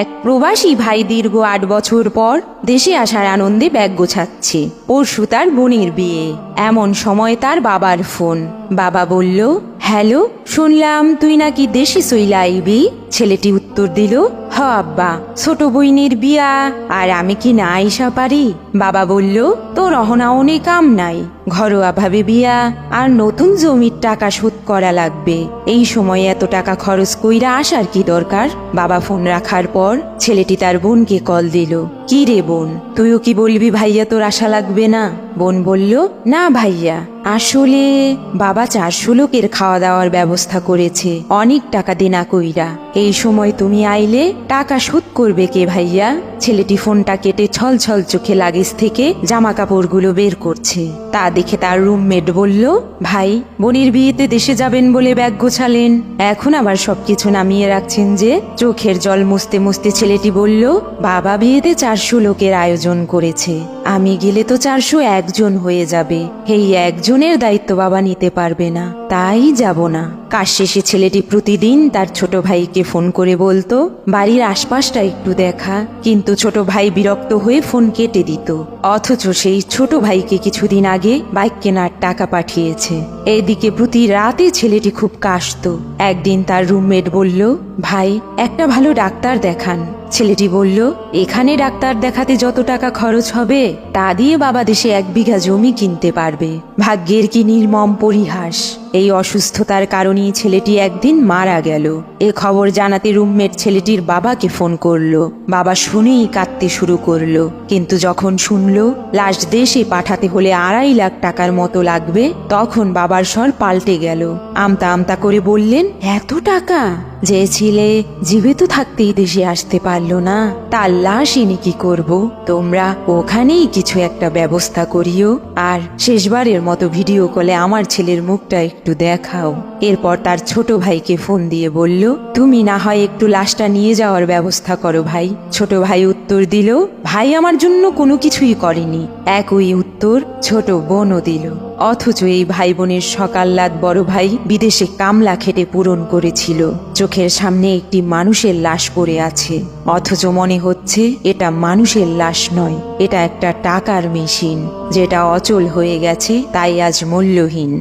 এক প্রবাসী ভাই দীর্ঘ আট বছর পর দেশে আসার আনন্দে ব্যাগ গোছাচ্ছে। পরশু তার বোনের বিয়ে। এমন সময় তার বাবার ফোন। বাবা বলল হ্যালো, শুনলাম তুই নাকি দেশি চইলা আইবি ছেলেটি উত্তর দিল, হ আব্বা, ছোট বইনের বিয়া, আর আমি কি না আইসা পারি? বাবা বলল, তোর অহনা অনেক কাম নাই, ঘরোয়া ভাবে বিয়া, আর নতুন জমির টাকা শোধ করা লাগবে। এই সময় এত টাকা খরচ কইরা আসার কি দরকার? বাবা ফোন রাখার পর ছেলেটি তার বোনকে কল দিল। কি রে বোন? তুইও কি বলবি ভাইয়া তোর আশা লাগবে না? বোন বলল, না ভাইয়া। আসলে বাবা চারশো লোকের খাওয়া দাওয়ার ব্যবস্থা করেছে। অনেক টাকা দেনা কইরা। এই সময় তুমি আইলে টাকা শোধ করবে কে ভাইয়া? ছেলেটি ফোনটা কেটে ছল ছল চোখে লাগেজ থেকে জামা কাপড়গুলো বের করছে। তা দেখে তার রুমমেট বলল, ভাই, বোনের বিয়েতে দেশে যাবেন বলে ব্যাগ গোছালেন। এখন আবার সবকিছু নামিয়ে রাখছেন যে? চোখের জল মুছতে মুছতে ছেলেটি বলল, বাবা বিয়েতে চারশো লোকের আয়োজন করেছে। আমি গেলে তো চারশো একজন হয়ে যাবে। এই একজনের দায়িত্ব বাবা নিতে পারবে না। তাই যাব না। কাজ শেষে ছেলেটি প্রতিদিন তার ছোট ভাইকে ফোন করে বলতো, বাড়ির আশপাশটা একটু দেখা। কিন্তু ছোট ভাই বিরক্ত হয়ে ফোন কেটে দিত। অথচ সেই ছোট ভাইকে কিছুদিন আগে বাইক কেনার টাকা পাঠিয়েছে। এদিকে প্রতি রাতে ছেলেটি খুব কাশত। একদিন তার রুমমেট বলল, ভাই, একটা ভালো ডাক্তার দেখান। ছেলেটি বলল, এখানে ডাক্তার দেখাতে যত টাকা খরচ হবে, তা দিয়ে বাবা দেশে এক বিঘা জমি কিনতে পারবে। ভাগ্যের কি নির্মম পরিহাস। এই অসুস্থতার কারণেই ছেলেটি একদিন মারা গেল। এ খবর জানাতে রুমমেট ছেলেটির বাবাকে ফোন করল। বাবা শুনেই কাঁদতে শুরু করল। কিন্তু যখন শুনলো, লাশ দেশে পাঠাতে হলে আড়াই লাখ টাকার মতো লাগবে, তখন বাবার স্বর পাল্টে গেল। আমতা আমতা করে বললেন, এত টাকা? যে ছেলে জীবিত থাকতেই দেশে আসতে পারল না, তার লাশ এনে কি করব? তোমরা ওখানেই কিছু একটা ব্যবস্থা করিও। আর শেষবারের মতো ভিডিও কলে আমার ছেলের মুখটা একটু দেখাও। এরপর তার ছোট ভাইকে ফোন দিয়ে বলল, তুমি না হয় একটু লাশটা নিয়ে যাওয়ার ব্যবস্থা করো ভাই। ছোট ভাই উত্তর দিল, ভাই আমার জন্য কোনো কিছুই করেনি। একই উত্তর ছোট বোনও দিল। অথচ এই ভাই বোনের সকাল্লাদ বড় ভাই বিদেশে কামলা খেটে পূরণ করেছিল। চোখের সামনে একটি মানুষের লাশ পড়ে আছে। অথচ মনে হচ্ছে এটা মানুষের লাশ নয়, এটা একটা টাকার মেশিন। যেটা অচল হয়ে গেছে, তাই আজ মূল্যহীন।